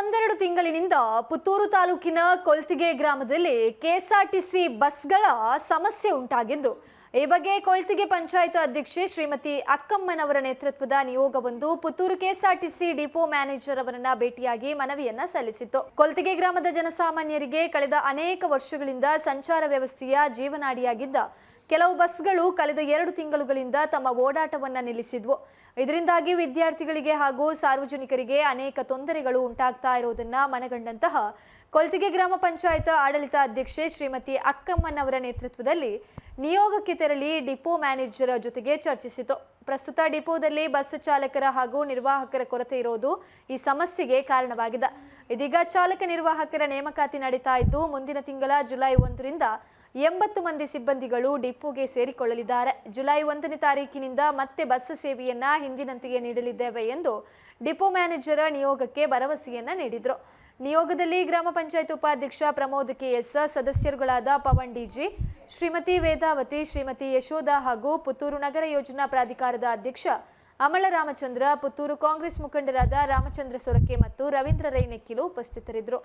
ಒಂದೆರಡು ತಿಂಗಳಿನಿಂದ ಪುತ್ತೂರು ತಾಲೂಕಿನ ಕೊಳ್ತಿಗೆ ಗ್ರಾಮದಲ್ಲಿ ಕೆಎಸ್ಆರ್ಟಿಸಿ ಬಸ್ಗಳ ಸಮಸ್ಯೆ ಉಂಟಾಗಿದ್ದು, ಈ ಬಗ್ಗೆ ಕೊಳ್ತಿಗೆ ಪಂಚಾಯತ್ ಅಧ್ಯಕ್ಷೆ ಶ್ರೀಮತಿ ಅಕ್ಕಮ್ಮನವರ ನೇತೃತ್ವದ ನಿಯೋಗವೊಂದು ಪುತ್ತೂರು ಕೆಎಸ್ಆರ್ಟಿಸಿ ಡಿಪೋ ಮ್ಯಾನೇಜರ್ ಅವರನ್ನ ಭೇಟಿಯಾಗಿ ಮನವಿಯನ್ನ ಸಲ್ಲಿಸಿತ್ತು. ಕೊಳ್ತಿಗೆ ಗ್ರಾಮದ ಜನಸಾಮಾನ್ಯರಿಗೆ ಕಳೆದ ಅನೇಕ ವರ್ಷಗಳಿಂದ ಸಂಚಾರ ವ್ಯವಸ್ಥೆಯ ಜೀವನಾಡಿಯಾಗಿದ್ದ ಕೆಲವು ಬಸ್ಗಳು ಕಳೆದ ಎರಡು ತಿಂಗಳುಗಳಿಂದ ತಮ್ಮ ಓಡಾಟವನ್ನು ನಿಲ್ಲಿಸಿದ್ವು. ಇದರಿಂದಾಗಿ ವಿದ್ಯಾರ್ಥಿಗಳಿಗೆ ಹಾಗೂ ಸಾರ್ವಜನಿಕರಿಗೆ ಅನೇಕ ತೊಂದರೆಗಳು ಉಂಟಾಗ್ತಾ ಇರುವುದನ್ನ ಮನಗಂಡಂತಹ ಕೊಲ್ತಿಗೆ ಗ್ರಾಮ ಪಂಚಾಯತ್ ಆಡಳಿತ ಅಧ್ಯಕ್ಷೆ ಶ್ರೀಮತಿ ಅಕ್ಕಮ್ಮನವರ ನೇತೃತ್ವದಲ್ಲಿ ನಿಯೋಗಕ್ಕೆ ತೆರಳಿ ಡಿಪೋ ಮ್ಯಾನೇಜರ್ ಜೊತೆಗೆ ಚರ್ಚಿಸಿತು. ಪ್ರಸ್ತುತ ಡಿಪೋದಲ್ಲಿ ಬಸ್ ಚಾಲಕರ ಹಾಗೂ ನಿರ್ವಾಹಕರ ಕೊರತೆ ಇರೋದು ಈ ಸಮಸ್ಯೆಗೆ ಕಾರಣವಾಗಿದೆ. ಇದೀಗ ಚಾಲಕ ನಿರ್ವಾಹಕರ ನೇಮಕಾತಿ ನಡೀತಾ ಇದ್ದು, ಮುಂದಿನ ತಿಂಗಳ ಜುಲೈ ಒಂದರಿಂದ ಎಂಬತ್ತು ಮಂದಿ ಸಿಬ್ಬಂದಿಗಳು ಡಿಪೋಗೆ ಸೇರಿಕೊಳ್ಳಲಿದ್ದಾರೆ. ಜುಲೈ ಒಂದನೇ ತಾರೀಕಿನಿಂದ ಮತ್ತೆ ಬಸ್ ಸೇವೆಯನ್ನ ಹಿಂದಿನಂತೆಯೇ ನೀಡಲಿದ್ದೇವೆ ಎಂದು ಡಿಪೋ ಮ್ಯಾನೇಜರ್ ನಿಯೋಗಕ್ಕೆ ಭರವಸೆಯನ್ನ ನೀಡಿದರು. ನಿಯೋಗದಲ್ಲಿ ಗ್ರಾಮ ಪಂಚಾಯತ್ ಉಪಾಧ್ಯಕ್ಷ ಪ್ರಮೋದ್ ಕೆಎಸ್, ಸದಸ್ಯರುಗಳಾದ ಪವನ್ ಡಿಜಿ ಶ್ರೀಮತಿ ವೇದಾವತಿ, ಶ್ರೀಮತಿ ಯಶೋಧ ಹಾಗೂ ಪುತ್ತೂರು ನಗರ ಯೋಜನಾ ಪ್ರಾಧಿಕಾರದ ಅಧ್ಯಕ್ಷ ಅಮಲ ರಾಮಚಂದ್ರ ಪುತ್ತೂರು ಕಾಂಗ್ರೆಸ್ ಮುಖಂಡರಾದ ರಾಮಚಂದ್ರ ಸೊರಕೆ ಮತ್ತು ರವೀಂದ್ರ ರೈನೆಕ್ಕಿಲು ಉಪಸ್ಥಿತರಿದ್ದರು.